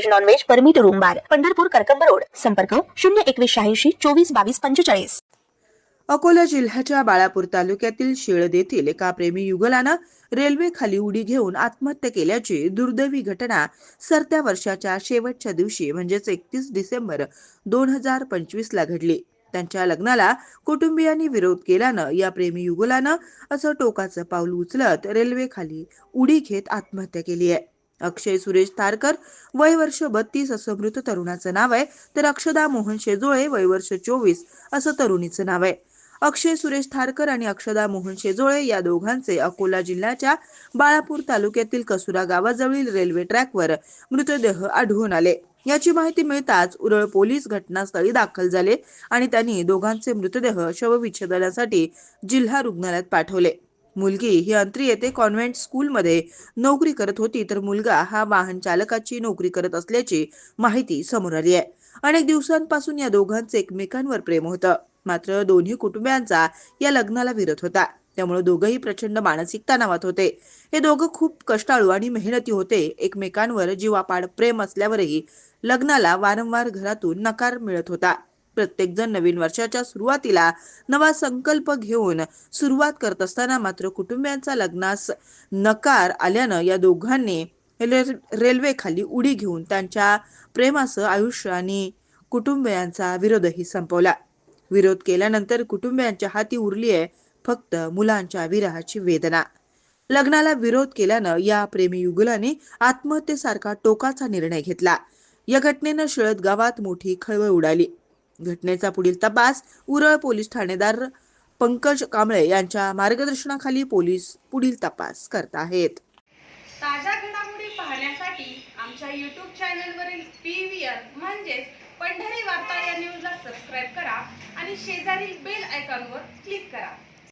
veg non veg permit room bar Pandharpur Karkamb road. संपर्क शून्य एकवीस शहाऐंशी चोवीस बावीस पंचेचाळीस. अकोला जिल्ह्याच्या बाळापूर तालुक्यातील शेळद येथील एका प्रेमी युगलानं रेल्वे खाली उडी घेऊन आत्महत्या केल्याची दुर्दैवी घटना सरत्या वर्षाच्या शेवटच्या दिवशी म्हणजेच एकतीस डिसेंबर दोन हजार पंचवीस ला घडली. त्यांच्या लग्नाला कुटुंबियांनी विरोध केल्यानं या प्रेमी युगलानं असं टोकाचं पाऊल उचलत रेल्वे खाली उडी घेत आत्महत्या केली आहे. अक्षय सुरेश तारकर वय वर्ष बत्तीस असं मृत तरुणाचं नाव आहे. तर अक्षदा मोहन शेजोळे वय वर्ष चोवीस असं तरुणीचं नाव आहे. अक्षय सुरेश थारकर आणि अक्षदा मोहन शेजोळे या दोघांचे अकोला जिल्ह्याच्या बाळापूर तालुक्यातील कसुरा गावाजवळील रेल्वे ट्रॅकवर मृतदेह आढळून आले. याची माहिती मिळताच उरळ पोलीस घटनास्थळी दाखल झाले आणि त्यांनी दोघांचे मृतदेह शवविच्छेदनासाठी जिल्हा रुग्णालयात पाठवले. मुलगी ही अंत्री येथे कॉन्व्हेंट स्कूलमध्ये नोकरी करत होती तर मुलगा हा वाहन चालकाची नोकरी करत असल्याची माहिती समोर आली आहे. अनेक दिवसांपासून या दोघांचे एकमेकांवर प्रेम होतं. मात्र दोन्ही कुटुंबियांचा या लग्नाला विरोध होता. त्यामुळे दोघंही प्रचंड मानसिक तणावात होते. हे दोघं खूप कष्टाळू आणि मेहनती होते. एकमेकांवर जीवापाड प्रेम असल्यावरही लग्नाला वारंवार घरातून नकार मिळत होता. प्रत्येक जण नवीन वर्षाच्या सुरुवातीला नवा संकल्प घेऊन सुरुवात करत असताना मात्र कुटुंबियांचा लग्नास नकार आल्यानं या दोघांनी रेल्वे रेल्वेखाली उडी घेऊन त्यांच्या प्रेमाचं आयुष्य आणि कुटुंबियांचा विरोधही संपवला. विरोध केल्यानंतर कुटुंबियांच्या हाती उरली आहे फक्त मुलांच्या विरहाची वेदना. लग्नाला विरोध केल्यानं या प्रेमी युगुलाने आत्महत्येसारखा टोकाचा निर्णय घेतला. या घटनेनं शिळद गावात मोठी खळबळ उडाली. घटनेचा पुढील तपास उरळ पोलीस ठाणेदार पंकज कांबळे यांच्या मार्गदर्शनाखाली पोलीस पुढील तपास करत आहेत. ताज्या घडामोडी पाहण्यासाठी आमच्या यूट्यूब चॅनलवरील पी व्ही आर म्हणजेच पंढरी वार्ता या न्यूजला सबस्क्राईब करा आणि शेजारील बेल आयकॉनवर क्लिक करा.